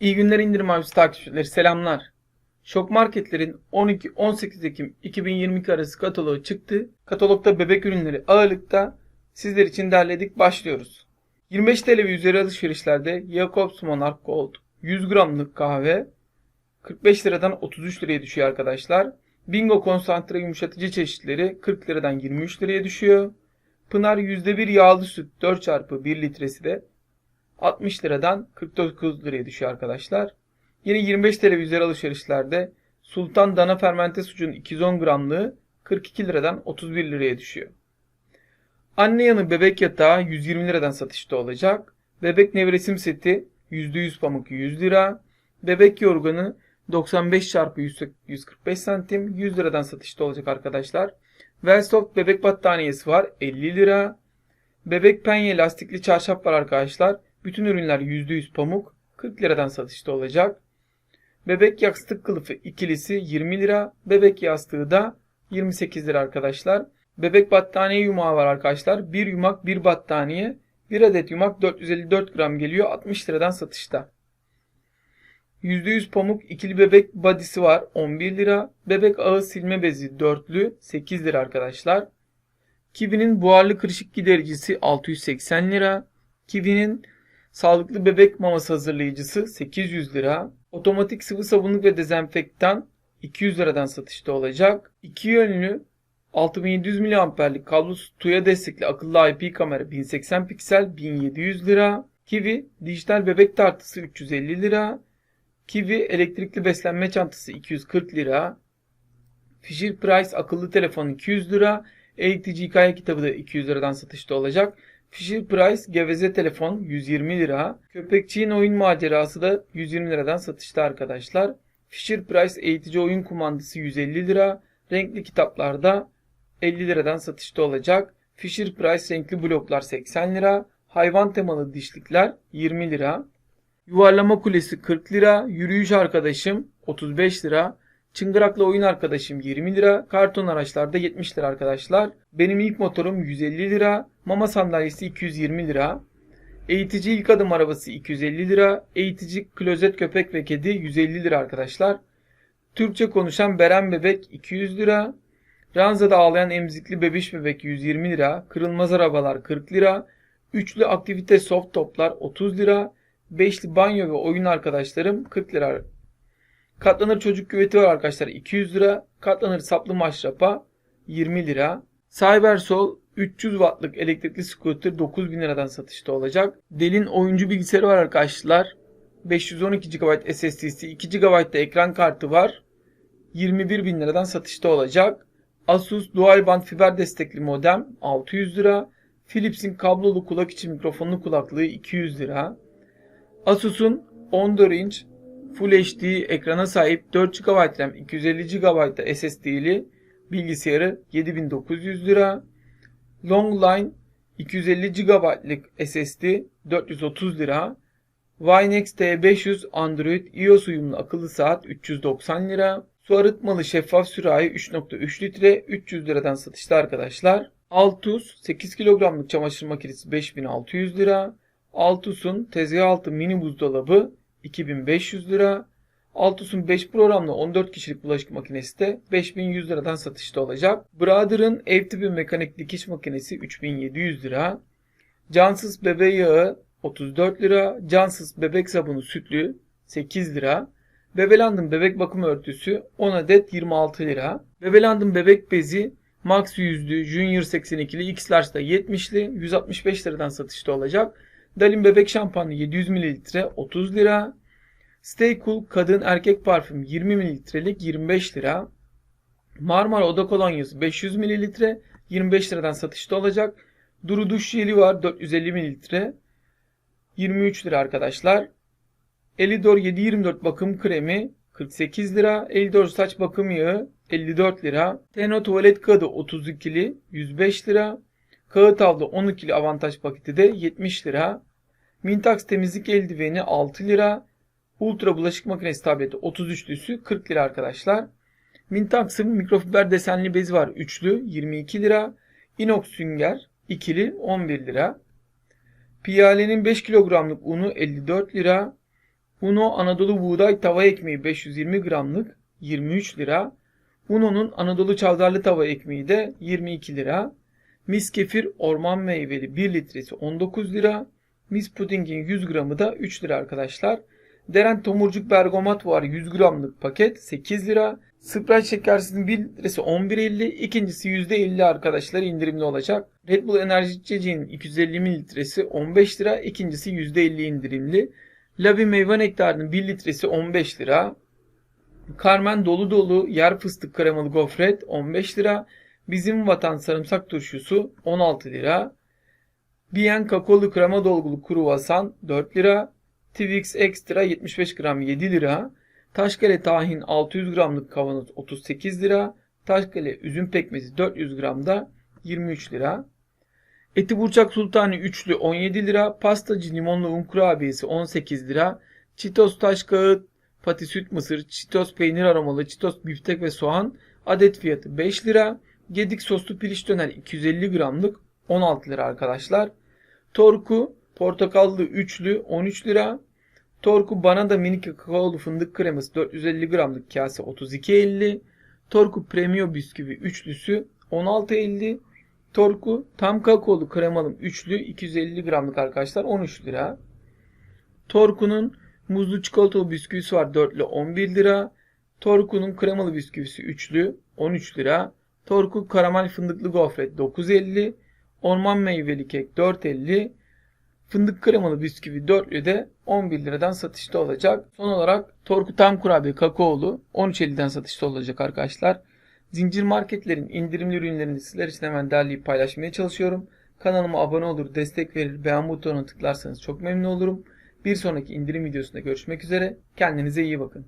İyi günler indirim avcısı takipçileri selamlar. Şok Marketler'in 12-18 Ekim 2022 arası kataloğu çıktı. Katalogda bebek ürünleri ağırlıkta sizler için derledik başlıyoruz. 25 TL ve üzeri alışverişlerde Jacobs Monarch Gold 100 gramlık kahve 45 liradan 33 liraya düşüyor arkadaşlar. Bingo konsantre yumuşatıcı çeşitleri 40 liradan 23 liraya düşüyor. Pınar %1 yağlı süt 4 çarpı 1 litresi de 60 liradan 49 liraya düşüyor arkadaşlar. Yine 25 TL üzeri alışverişlerde Sultan Dana Fermente Sucuğun 210 gramlığı 42 liradan 31 liraya düşüyor. Anne yanı bebek yatağı 120 liradan satışta olacak. Bebek nevresim seti %100 pamuk 100 lira. Bebek yorganı 95 çarpı 145 santim 100 liradan satışta olacak arkadaşlar. Velsoft bebek battaniyesi var 50 lira. Bebek penye lastikli çarşaf var arkadaşlar. Bütün ürünler %100 pamuk 40 liradan satışta olacak. Bebek yastık kılıfı ikilisi 20 lira. Bebek yastığı da 28 lira arkadaşlar. Bebek battaniye yumağı var arkadaşlar. Bir yumak bir battaniye. Bir adet yumak 454 gram geliyor. 60 liradan satışta. %100 pamuk ikili bebek badisi var 11 lira. Bebek ağı silme bezi dörtlü 8 lira arkadaşlar. Kiwi'nin buharlı kırışık gidericisi 680 lira. Kiwi'nin sağlıklı bebek maması hazırlayıcısı 800 lira. Otomatik sıvı sabunluk ve dezenfektan 200 liradan satışta olacak. İki yönlü 6700 mAh'lik kablosuz tuya destekli akıllı IP kamera 1080 piksel 1700 lira. Kiwi dijital bebek tartısı 350 lira. Kiwi elektrikli beslenme çantası 240 lira. Fisher Price akıllı telefon 200 lira. Eğitici hikaye kitabı da 200 liradan satışta olacak. Fisher Price geveze telefon 120 lira. Köpekçiğin oyun macerası da 120 liradan satışta arkadaşlar. Fisher Price eğitici oyun kumandası 150 lira. Renkli kitaplarda 50 liradan satışta olacak. Fisher Price renkli bloklar 80 lira. Hayvan temalı dişlikler 20 lira. Yuvarlama kulesi 40 lira. Yürüyüş arkadaşım 35 lira. Çıngıraklı oyun arkadaşım 20 lira. Karton araçlarda 70 lira arkadaşlar. Benim ilk motorum 150 lira. Mama sandalyesi 220 lira. Eğitici ilk adım arabası 250 lira. Eğitici klozet köpek ve kedi 150 lira arkadaşlar. Türkçe konuşan Beren bebek 200 lira. Ranzada ağlayan emzikli bebiş bebek 120 lira. Kırılmaz arabalar 40 lira. Üçlü aktivite soft toplar 30 lira. Beşli banyo ve oyun arkadaşlarım 40 lira. Katlanır çocuk küveti var arkadaşlar 200 lira. Katlanır saplı maşrapa 20 lira. Cybersol 300 wattlık elektrikli scooter 9000 liradan satışta olacak. Del'in oyuncu bilgisayarı var arkadaşlar. 512 GB SSD'si 2 GB da ekran kartı var. 21 bin liradan satışta olacak. Asus Dual Band fiber destekli modem 600 lira. Philips'in kablolu kulak için mikrofonlu kulaklığı 200 lira. Asus'un 14 inç Full HD ekrana sahip 4 GB RAM 250 GB SSD'li bilgisayarı 7900 lira. Longline 250 GB'lık SSD 430 lira. Vinex T500 Android iOS uyumlu akıllı saat 390 lira. Su arıtmalı şeffaf sürahi 3.3 litre 300 liradan satışta arkadaşlar. Altus 8 kilogramlık çamaşır makinesi 5600 lira. Altus'un tezgah altı mini buzdolabı 2500 lira. Altus'un 5 programlı 14 kişilik bulaşık makinesi de 5100 liradan satışta olacak. Brother'ın ev tipi mekanik dikiş makinesi 3700 lira. Cansız bebe yağı 34 lira. Cansız bebek sabunu sütlü 8 lira. Bebeland'ın bebek bakım örtüsü 10 adet 26 lira. Bebeland'ın bebek bezi Max yüzlü Junior 82'li X Large'da 70'li 165 liradan satışta olacak. Dalin bebek şampuanı 700 ml 30 lira. Stay Cool kadın erkek parfüm 20 mililitrelik 25 lira. Marmara Oda Kolonyası 500 mililitre 25 liradan satışta olacak. Duru duş jeli var 450 mililitre 23 lira arkadaşlar. Elidor 724 bakım kremi 48 lira. Elidor saç bakım yağı 54 lira. Teno tuvalet kağıdı 32'li 105 lira. Kağıt havlu 12'li avantaj paketi de 70 lira. Mintax temizlik eldiveni 6 lira. Ultra bulaşık makinesi tableti 33'lüsü 40 lira arkadaşlar. Mintax'ın mikrofiber desenli bezi var. Üçlü 22 lira. Inox sünger ikili 11 lira. Piyale'nin 5 kilogramlık unu 54 lira. Uno Anadolu buğday tava ekmeği 520 gramlık 23 lira. Uno'nun Anadolu çavdarlı tava ekmeği de 22 lira. Mis kefir orman meyveli 1 litresi 19 lira. Mis pudingin 100 gramı da 3 lira arkadaşlar. Deren tomurcuk bergamat var 100 gramlık paket 8 lira. Sprite şekersizin 1 litresi 11.50. İkincisi %50 arkadaşlar indirimli olacak. Red Bull enerji içeceğinin 250 mililitresi 15 lira. İkincisi %50 indirimli. Lavi meyve nektarının 1 litresi 15 lira. Carmen dolu dolu yer fıstık kremalı gofret 15 lira. Bizim vatan sarımsak turşusu 16 lira. Bien kakaolu krema dolgulu kruvasan 4 lira. Twix Extra 75 gram 7 lira. Taşkale tahin 600 gramlık kavanoz 38 lira. Taşkale üzüm pekmezi 400 gramda 23 lira. Eti burçak sultani üçlü 17 lira. Pastacı limonlu un kurabiyesi 18 lira. Çitos taş kağıt, pati süt mısır, çitos peynir aromalı, çitos biftek ve soğan adet fiyatı 5 lira. Gedik soslu piliç döner 250 gramlık 16 lira arkadaşlar. Torku portakallı üçlü 13 lira. Torku bana da mini kakaolu fındık kreması 450 gramlık kase 32.50. Torku premio bisküvi üçlüsü 16.50. Torku tam kakaolu kremalı üçlü 250 gramlık arkadaşlar 13 lira. Torku'nun muzlu çikolatalı bisküvisi var 4'lü 11 lira. Torku'nun kremalı bisküvisi üçlü 13 lira. Torku karamel fındıklı gofret 9.50. Orman meyveli kek 4.50. Fındık kremalı bisküvi 4'lü de 11 liradan satışta olacak. Son olarak Torku tam kurabiye kakaolu 13.50'den satışta olacak arkadaşlar. Zincir marketlerin indirimli ürünlerini sizler için hemen derleyip paylaşmaya çalışıyorum. Kanalıma abone olur, destek verir, beğen butonuna tıklarsanız çok memnun olurum. Bir sonraki indirim videosunda görüşmek üzere. Kendinize iyi bakın.